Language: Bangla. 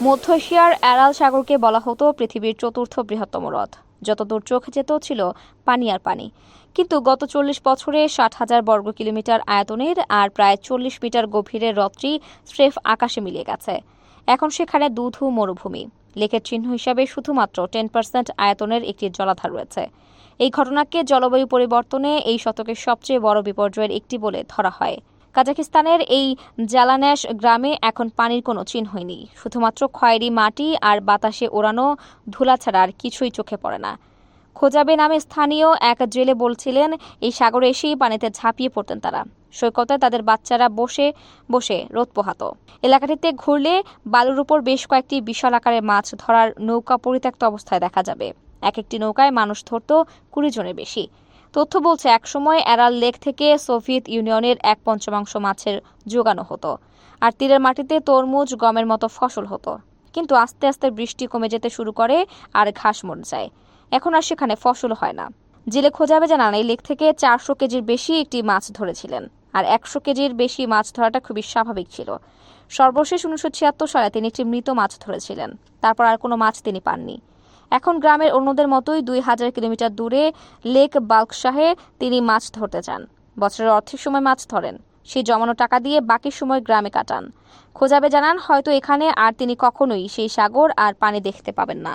মধ্য এশিয়ার অ্যারাল সাগরকে বলা হতো পৃথিবীর চতুর্থ বৃহত্তম হ্রদ। যতদূর চোখ যেত ছিল পানি আর পানি। কিন্তু গত চল্লিশ বছরে ষাট হাজার বর্গ কিলোমিটার আয়তনের আর প্রায় চল্লিশ মিটার গভীরের হ্রদটি স্রেফ আকাশে মিলিয়ে গেছে। এখন সেখানে দুধু মরুভূমি। লেকের চিহ্ন হিসাবে শুধুমাত্র টেন পার্সেন্ট আয়তনের একটি জলাধার রয়েছে। এই ঘটনাকে জলবায়ু পরিবর্তনে এই শতকের সবচেয়ে বড় বিপর্যয়ের একটি বলে ধরা হয়। কাজাকিস্তানের এই জালান্যাস গ্রামে এখন পানির কোনো চিহ্নই নেই শুধুমাত্র খয়েরি মাটি আর বাতাসে ওড়ানো ধুলা ছাড়া আর কিছুই চোখে পড়ে না। খোজাবে নামে স্থানীয় এক জেলে বলছিলেন, এই সাগরে এসেই পানিতে ঝাঁপিয়ে পড়তেন তারা। সৈকতে তাদের বাচ্চারা বসে বসে রোদ পোহাতো। এলাকাটিতে ঘুরলে বালুর উপর বেশ কয়েকটি বিশাল আকারের মাছ ধরার নৌকা পরিত্যক্ত অবস্থায় দেখা যাবে। এক একটি নৌকায় মানুষ ধরত কুড়ি জনের বেশি। তথ্য বলছে একসময় অ্যারাল লেক থেকে সোভিয়েত ইউনিয়নের এক পঞ্চমাংশ মাছের যোগানো হতো আর তীরের মাটিতে তরমুজ, গমের মতো ফসল হতো। কিন্তু আস্তে আস্তে বৃষ্টি কমে যেতে শুরু করে আর ঘাস মরে যায়। এখন আর সেখানে ফসল হয় না। জেলে খোঁজাবে জানান, এই লেক থেকে চারশো কেজির বেশি একটি মাছ ধরেছিলেন আর একশো কেজির বেশি মাছ ধরাটা খুবই স্বাভাবিক ছিল। সর্বশেষ উনিশশো ছিয়াত্তর সালে তিনি একটি মৃত মাছ ধরেছিলেন। তারপর আর কোনো মাছ তিনি পাননি। এখন গ্রামের অন্যদের মতোই দুই হাজার কিলোমিটার দূরে লেক বাল্কশাহে তিনি মাছ ধরতে যান বছরের অর্ধেক সময় মাছ ধরেন। সেই জমানো টাকা দিয়ে বাকি সময় গ্রামে কাটান। খোঁজাবে জানান, হয়তো এখানে আর তিনি কখনোই সেই সাগর আর পানি দেখতে পাবেন না।